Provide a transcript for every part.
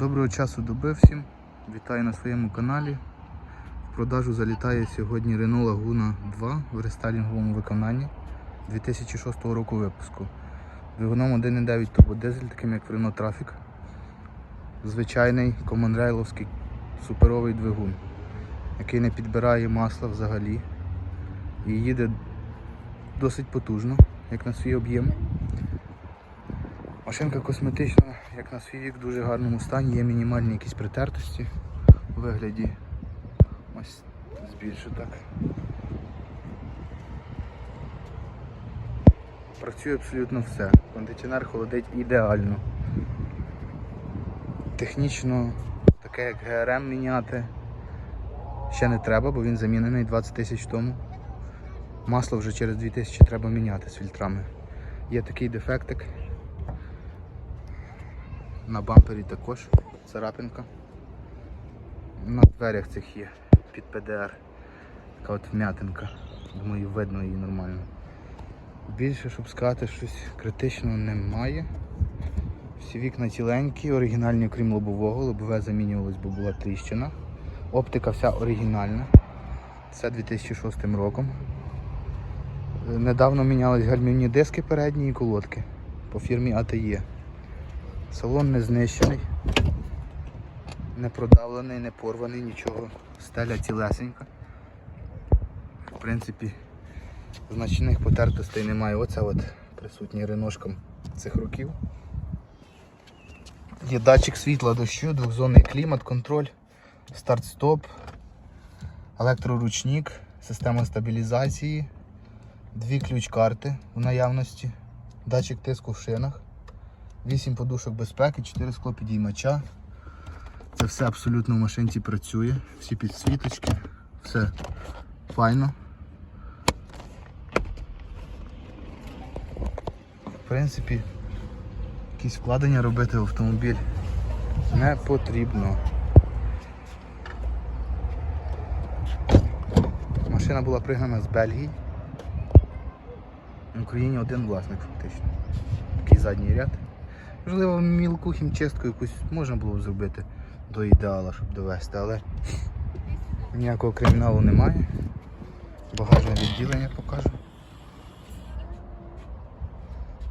Доброго часу доби всім. Вітаю на своєму каналі. В продажу залітає сьогодні Renault Laguna 2 в рестайлінговому виконанні 2006 року випуску. Двигуном 1.9 турбодизель, таким як в Renault Traffic. Звичайний команрейловський суперовий двигун, який не підбирає масла взагалі і їде досить потужно, як на свій об'єм. Машинка косметична, як на свій вік, в дуже гарному стані, є мінімальні якісь притертості у вигляді. Ось збільшу так. Працює абсолютно все. Кондиціонер холодить ідеально. Технічно таке як ГРМ міняти ще не треба, бо він замінений 20 тисяч тому. Масло вже через 2000 треба міняти з фільтрами. Є такий дефектик. На бампері також царапинка. На дверях цих є під ПДР. Така от вмятинка. Думаю, видно її нормально. Більше, щоб сказати, щось критичного немає. Всі вікна ціленькі, оригінальні, окрім лобового. Лобове замінювалось, бо була тріщина. Оптика вся оригінальна. Це 2006 роком. Е, Недавно мінялись гальмівні диски передні і колодки по фірмі ATE. Салон не знищений, не продавлений, не порваний, нічого. Стеля цілесенька. В принципі, значних потертостей немає. Оце от присутній реношком цих років. Є датчик світла дощу, двохзонний клімат, контроль, старт-стоп, електроручник, система стабілізації, дві ключ-карти в наявності, датчик тиску в шинах. 8 подушок безпеки, 4 склопідіймача. Це все абсолютно в машинці працює. Всі підсвіточки, все файно. В принципі, якісь вкладення робити в автомобіль не потрібно. Машина була пригнана з Бельгії. В Україні один власник фактично. Такий задній ряд. Можливо, мілку хімчистку якусь можна було б зробити до ідеала, щоб довести, але ніякого криміналу немає. Багажне відділення покажу.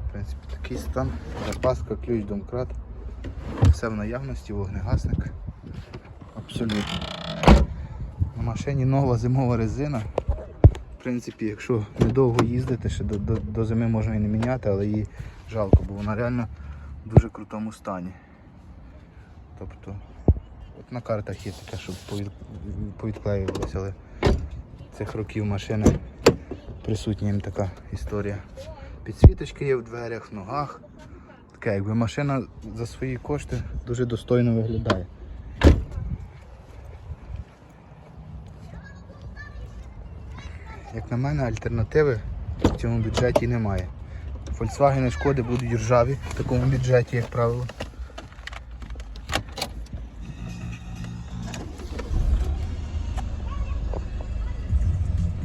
В принципі, такий стан, запаска, ключ, домкрат. Все в наявності, вогнегасник. Абсолютно. На машині нова зимова резина. В принципі, якщо недовго їздити, ще до, до, до зими можна і не міняти, але її жалко, бо вона реально дуже крутому стані. Тобто, от на картах є таке, щоб повідклеювалося, але цих років машини присутня їм така історія. Підсвіточки є в дверях, в ногах. Таке, якби машина за свої кошти дуже достойно виглядає. Як на мене, альтернативи в цьому бюджеті немає. Volkswagen шкоди будуть ржаві в такому бюджеті, як правило.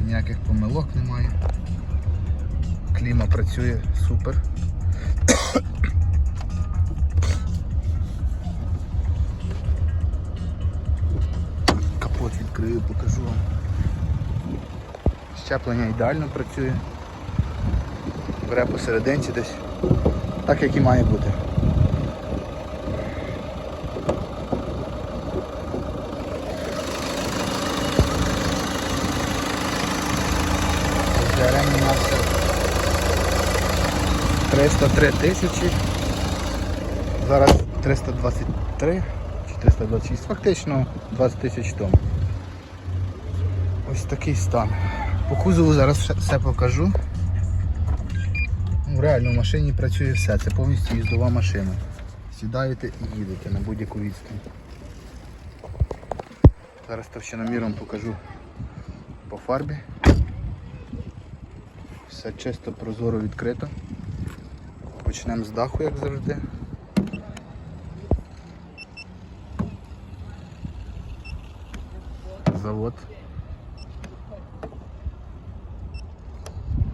Ніяких помилок немає. Кліма працює супер. Капот відкрию, покажу вам. Щеплення ідеально працює. Бере посерединці десь. Так як і має бути. У нас 303 тисячі. Зараз 323 чи 326, фактично 20 тисяч тонн. Ось такий стан. По кузову зараз все покажу. В машині працює все, це повністю їздова машина. Сідаєте і їдете на будь-яку відстань. Зараз товщиноміром покажу по фарбі. Все чисто, прозоро відкрито. Почнемо з даху, як завжди. Завод.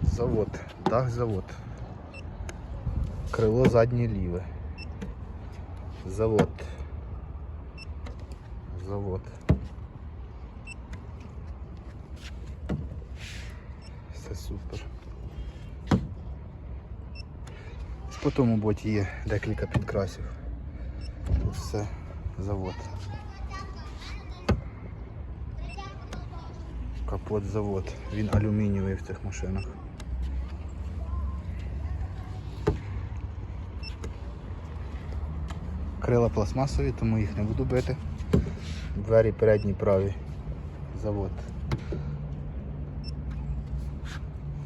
Завод. Дах завод. Крило заднє ліве. Завод. Завод. Все супер. По тому боті є декілька підкрасів. Тут все завод. Капот завод. Він алюмінієвий в цих машинах. Крила пластмасові, тому їх не буду бити. Двері передні праві. Завод.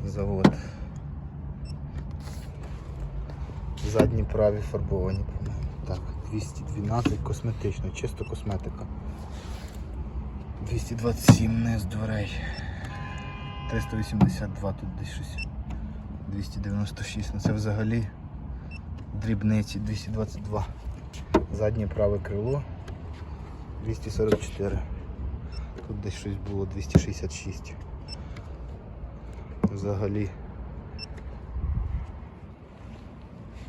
Завод. Задні праві фарбовані. по-моєму. Так, 212 косметично, чисто косметика. 227 низ дверей. 382 тут десь щось. 296. Ну це взагалі дрібниці 222. Заднє праве крило 244. Тут десь щось було 266. Взагалі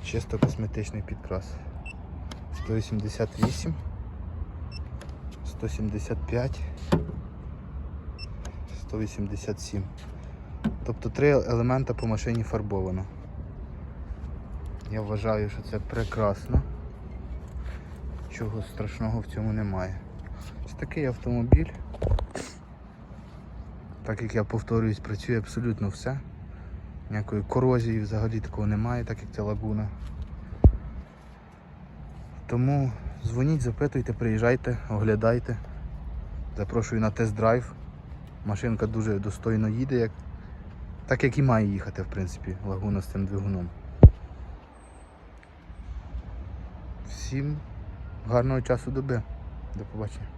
чисто косметичний підкрас. 188, 175, 187. Тобто три елемента по машині фарбовано. Я вважаю, що це прекрасно. Чого страшного в цьому немає. Ось такий автомобіль. Так як я повторююсь, працює абсолютно все. Ніякої корозії взагалі такого немає, так як ця лагуна. Тому дзвоніть, запитуйте, приїжджайте, оглядайте. Запрошую на тест-драйв. Машинка дуже достойно їде, як... так як і має їхати, в принципі, лагуна з цим двигуном. Всім гарного часу доби. До побачення.